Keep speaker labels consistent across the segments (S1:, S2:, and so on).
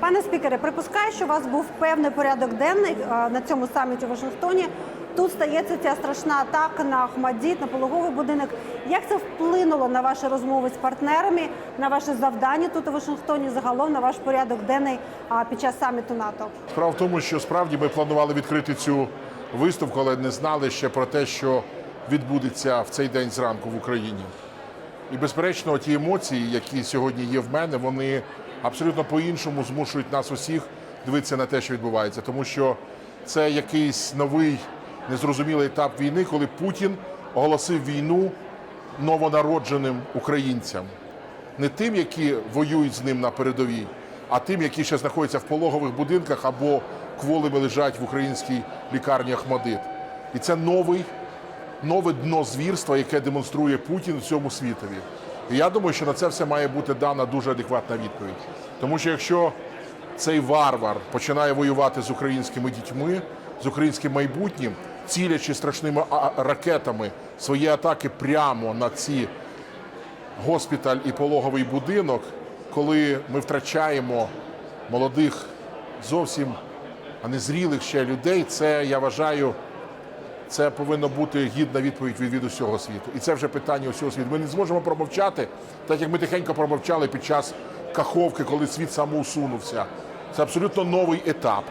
S1: Пане спікере, припускаю, що у вас був певний порядок денний на цьому саміті у Вашингтоні. Тут стається ця страшна атака на Ахмадіт, на пологовий будинок. Як це вплинуло на ваші розмови з партнерами, на ваше завдання тут у Вашингтоні, загалом на ваш порядок денний під час саміту НАТО?
S2: Справа в тому, що справді ми планували відкрити цю виставку, але не знали ще про те, що відбудеться в цей день зранку в Україні. І безперечно, ті емоції, які сьогодні є в мене, вони абсолютно по-іншому змушують нас усіх дивитися на те, що відбувається, тому що це якийсь новий незрозумілий етап війни, коли Путін оголосив війну новонародженим українцям не тим, які воюють з ним на передовій, а тим, які ще знаходяться в пологових будинках або кволими лежать в українській лікарні Ахмадит. І це новий, нове дно звірства, яке демонструє Путін всьому світові. І я думаю, що на це все має бути дана дуже адекватна відповідь. Тому що якщо цей варвар починає воювати з українськими дітьми, з українським майбутнім, цілячи страшними ракетами свої атаки прямо на ці госпіталь і пологовий будинок, коли ми втрачаємо молодих, зовсім а не зрілих ще людей, це я вважаю, це повинна бути гідна відповідь від, від усього світу. І це вже питання усього світу. Ми не зможемо промовчати, так як ми тихенько промовчали під час каховки, коли світ самоусунувся. Це абсолютно новий етап.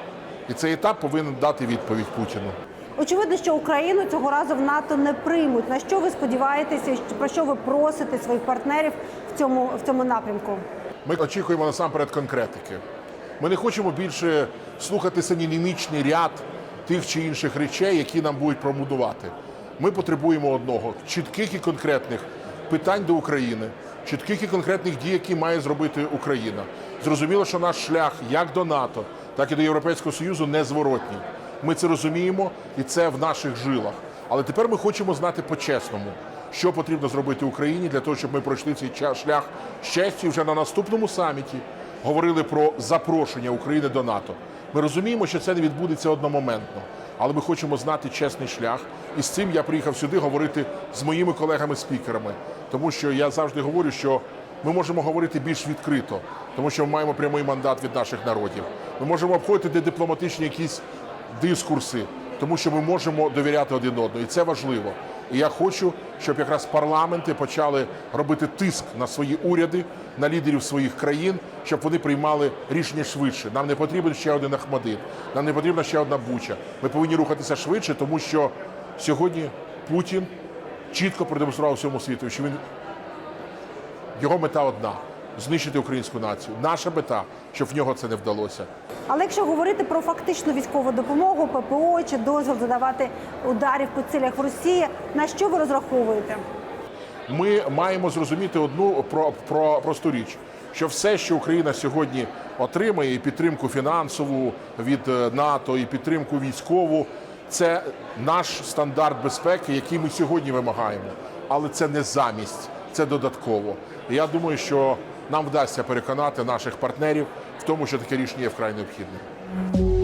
S2: І цей етап повинен дати відповідь Путіну.
S1: Очевидно, що Україну цього разу в НАТО не приймуть. На що ви сподіваєтеся? Про що ви просите своїх партнерів в цьому в цьому напрямку?
S2: Ми очікуємо насамперед конкретики. Ми не хочемо більше слухати санінімічний ряд тих чи інших речей, які нам будуть пробудувати. Ми потребуємо одного чітких і конкретних питань до України, чітких і конкретних дій, які має зробити Україна. Зрозуміло, що наш шлях як до НАТО, так і до Європейського Союзу незворотній. Ми це розуміємо, і це в наших жилах. Але тепер ми хочемо знати по-чесному, що потрібно зробити Україні для того, щоб ми пройшли цей шлях з честю. Вже на наступному саміті говорили про запрошення України до НАТО. Ми розуміємо, що це не відбудеться одномоментно, але ми хочемо знати чесний шлях. І з цим я приїхав сюди говорити з моїми колегами-спікерами, тому що я завжди говорю, що ми можемо говорити більш відкрито, тому що ми маємо прямий мандат від наших народів. Ми можемо обходити дипломатичні якісь дискурси, тому що ми можемо довіряти один одному, і це важливо. І я хочу, щоб якраз парламенти почали робити тиск на свої уряди, на лідерів своїх країн, щоб вони приймали рішення швидше. Нам не потрібен ще один Ахмадит, нам не потрібна ще одна буча. Ми повинні рухатися швидше, тому що сьогодні Путін чітко продемонстрував всьому світу, що він його мета одна знищити українську націю. Наша мета, щоб в нього це не вдалося.
S1: Але якщо говорити про фактичну військову допомогу, ППО чи дозвіл задавати ударів по цілях в Росії, на що ви розраховуєте?
S2: ми маємо зрозуміти одну про, про просту річ, що все, що Україна сьогодні отримає, і підтримку фінансову від е, НАТО, і підтримку військову, це наш стандарт безпеки, який ми сьогодні вимагаємо. Але це не замість, це додатково. І я думаю, що нам вдасться переконати наших партнерів в тому, що таке рішення є вкрай необхідним.